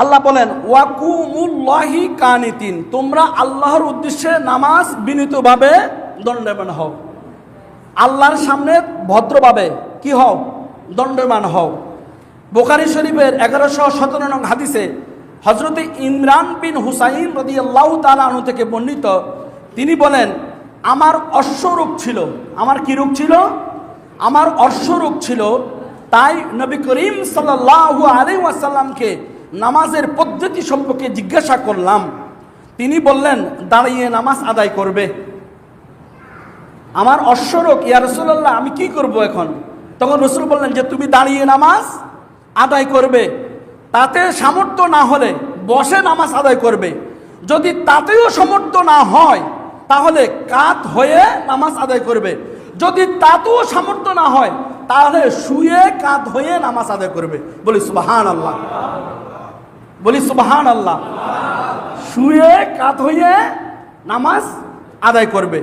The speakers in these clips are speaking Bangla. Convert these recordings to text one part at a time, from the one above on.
আল্লাহ বলেন, ওয়াকুমুল্লাহি কানিতিন তোমরা আল্লাহর উদ্দেশ্যে নামাজ বিনীতভাবে দণ্ডবান হও। আল্লাহর সামনে ভদ্রভাবে কি হও? দণ্ডবান হও। বোকারি শরীফের এগারোশো সতেরো নং হাদিসে হজরত ইমরান বিন হুসাইন রদি আল্লাহ তালু থেকে বর্ণিত, তিনি বলেন, আমার অশ্বরূপ ছিল। আমার কি রূপ ছিল? আমার অশ্বরূপ ছিল, তাই নবী করিম সাল্লাহ আলী ওয়াসাল্লামকে নামাজের পদ্ধতি সম্পর্কে জিজ্ঞাসা করলাম। তিনি বললেন, দাঁড়িয়ে নামাজ আদায় করবে। আমার অশ্বরক, ইয়া রসুল্লাহ আমি কি করব এখন? তখন রসুল বললেন যে, তুমি দাঁড়িয়ে নামাজ আদায় করবে। তাতে সামর্থ্য না হলে বসে নামাজ আদায় করবে। যদি তাতেও সামর্থ্য না হয়, তাহলে কাত হয়ে নামাজ আদায় করবে। যদি তাতেও সামর্থ্য না হয়, তাহলে শুয়ে কাত হয়ে নামাজ আদায় করবে। বলি সুবাহান আল্লাহ বলি সুবাহান আল্লাহ শুয়ে কাত হয়ে নামাজ আদায় করবে।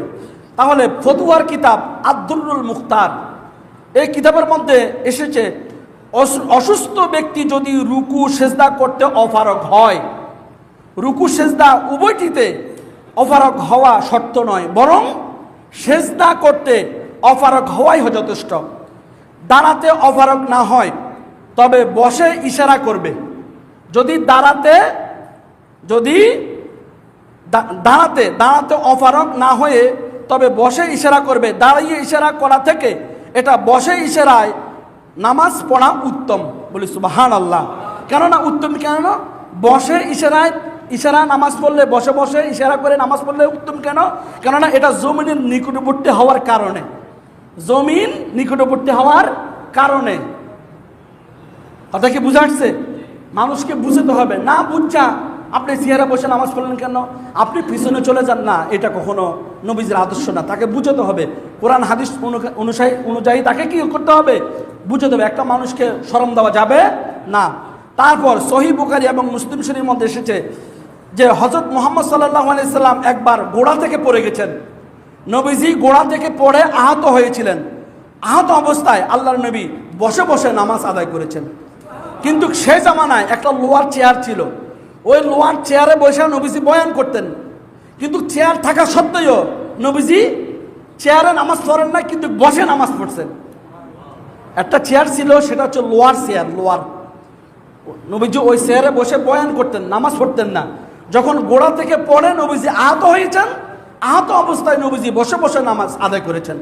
তাহলে ফতুয়ার কিতাব আব্দুল্লুল মুখতার। এই কিতাবের মধ্যে এসেছে, অসু- অসুস্থ ব্যক্তি যদি রুকু, সেজদা করতে অফারক হয়, রুকু, সেজদা উভয়টিতে অফারক হওয়া শর্ত নয়, বরং সেজদা করতে অফারক হওয়াই যথেষ্ট। দাঁড়াতে অফারক না হয়, তবে বসে ইশারা করবে। যদি দাঁড়াতে যদি দাঁড়াতে দাঁড়াতে অফারক না হয়ে তবে বসে ইশারা করবে, দাঁড়িয়ে ইশারা করা থেকে এটা বসে ইশারায় নামাজ পড়া উত্তম। বলি সুবাহান আল্লাহ কেননা উত্তম কেন? বসে ইশারায়, ইশারা নামাজ পড়লে, বসে বসে ইশারা করে নামাজ পড়লে উত্তম কেন? কেননা এটা জমিনের নিকটবর্তী হওয়ার কারণে। জমিন নিকটবর্তী হওয়ার কারণে। কথা কি বুঝাচ্ছে মানুষকে বুঝতে হবে, না বুঝছা আপনি চেয়ারে বসে নামাজ পড়লেন কেন? আপনি পিছনে চলে যান না, এটা কখনো নবীজের আদর্শ না। তাকে বুঝতে হবে। কোরআন, হাদিস অনু- অনুযায়ী তাকে কি করতে হবে? বুঝতে হবে, একটা মানুষকে সরম দেওয়া যাবে না। তারপর সহি বুখারি এবং মুসলিম শরীর মধ্যে এসেছে যে হজরত মোহাম্মদ সাল্লাহ আলাইসাল্লাম একবার গোড়া থেকে পড়ে গেছেন। নবীজি গোড়া থেকে পড়ে আহত হয়েছিলেন। আহত অবস্থায় আল্লাহর নবী বসে বসে নামাজ আদায় করেছেন। কিন্তু সে জামানায় একটা লোয়ার চেয়ার ছিল। ওই লোয়ার চেয়ারে বসে নবীজি বয়ান করতেন। কিন্তু চেয়ার থাকা সত্ত্বেও নবীজি চেয়ারে নামাজ পড়েন না, কিন্তু বসে নামাজ পড়ছেন। একটা চেয়ার ছিল, সেটা হচ্ছে লোয়ার চেয়ার, লোয়ার। নবীজি ওই চেয়ারে বসে বয়ান করতেন, নামাজ পড়তেন না। যখন গোড়া থেকে পড়ে নবীজি আহত হয়েছেন, আহত অবস্থায় নবীজি বসে বসে নামাজ আদায় করেছেন।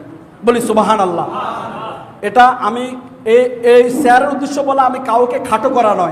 বলি সুবাহান আল্লাহ এটা আমি এই এই স্যারের উদ্দেশ্য বলে আমি কাউকে খাটো করা নয়।